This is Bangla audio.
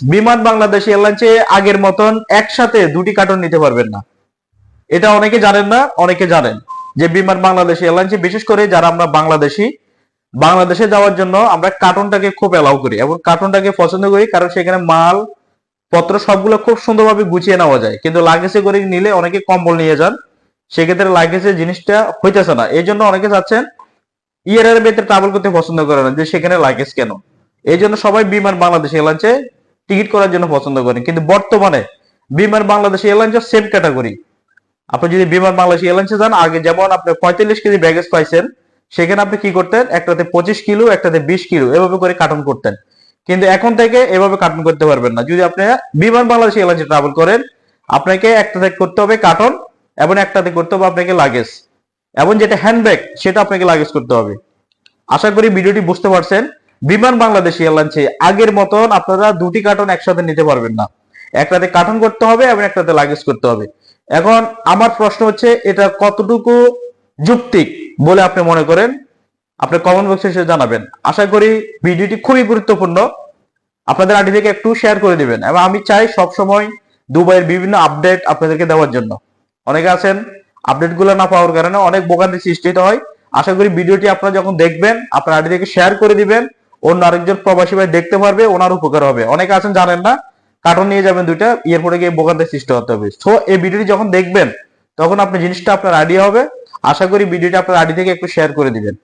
বিমান বাংলাদেশ এয়ারলাইন্সে আগের মতন একসাথে দুটি কার্টন নিতে পারবেন না। এটা অনেকে জানেন না, অনেকে জানেন যে বিমান বাংলাদেশ এয়ারলাইন্সে বিশেষ করে যারা আমরা বাংলাদেশি, বাংলাদেশে যাওয়ার জন্য আমরা কার্টনটাকে খুব এলাও করি এবং কার্টনটাকে পছন্দ করি কারণ সেখানে মাল, পত্র সবগুলো খুব সুন্দরভাবে গুছিয়ে নেওয়া যায়। কিন্তু লাগেজে করে নিলে অনেকে কম্বল নিয়ে যান, সেক্ষেত্রে লাগেজের জিনিসটা হইতেছে না। এই জন্য অনেকে চাচ্ছেন ইয়ারের ভিতরে ট্রাভেল করতে পছন্দ করে না যে সেখানে লাগেজ কেন। এই জন্য সবাই বিমান বাংলাদেশ এয়ারলাইন্সে টিকিট করার জন্য পছন্দ করেন। কিন্তু বর্তমানে বিমান বাংলাদেশ এয়ারলাইন্স সেম ক্যাটাগরি আপনি যদি বিমান বাংলাদেশ এয়ারলাইন্সে যান, আগে যেমন আপনি পঁয়তাল্লিশ কেজি ব্যাগেজ পাইছেন, সেখানে আপনি কি করতেন? একটাতে পঁচিশ কিলো, একটাতে বিশ কিলো, এভাবে করে কার্টন করতেন। কিন্তু এখন থেকে এভাবে কার্টন করতে পারবেন না। যদি আপনি বিমান বাংলাদেশ এয়ারলাইন্সে ট্রাভেল করেন, আপনাকে একটাতে করতে হবে কার্টন এবং একটাতে করতে হবে আপনাকে লাগেজ এবং যেটা হ্যান্ডব্যাগ সেটা আপনাকে লাগেজ করতে হবে। আশা করি ভিডিওটি বুঝতে পারছেন। বিমান বাংলাদেশ এয়ারলাইন্সে আগের মতন আপনারা দুটি কার্টন একসাথে নিতে পারবেন না। একটাতে কার্টন করতে হবে এবং একটাতে লাগেজ করতে হবে। এখন আমার প্রশ্ন হচ্ছে, এটা কতটুকু যুক্তিক বলে আপনি মনে করেন? আপনি কমেন্ট বক্সে এসে জানাবেন। আশা করি ভিডিওটি খুবই গুরুত্বপূর্ণ। আপনাদের আইডি থেকে একটু শেয়ার করে দিবেন এবং আমি চাই সব সময় দুবাইয়ের বিভিন্ন আপডেট আপনাদেরকে দেওয়ার জন্য। অনেকে আছেন আপডেটগুলো না পাওয়ার কারণে অনেক বোকান্তি সৃষ্টি হয়। আশা করি ভিডিওটি আপনারা যখন দেখবেন, আপনার আইডি থেকে শেয়ার করে দিবেন। অন্য আরেকজন প্রবাসী ভাই দেখতে পারবে ওনার উপকার হবে। অনেকে আছেন জানেন না কার্টন নিয়ে যাবেন দুইটা এয়ারপোর্টে গিয়ে বোকাতে সৃষ্টি হতে হবে। সো এই ভিডিওটি যখন দেখবেন, তখন আপনি জিনিসটা আপনার আইডিয়া হবে। আশা করি ভিডিওটা আপনার আইডি থেকে একটু শেয়ার করে দিবেন।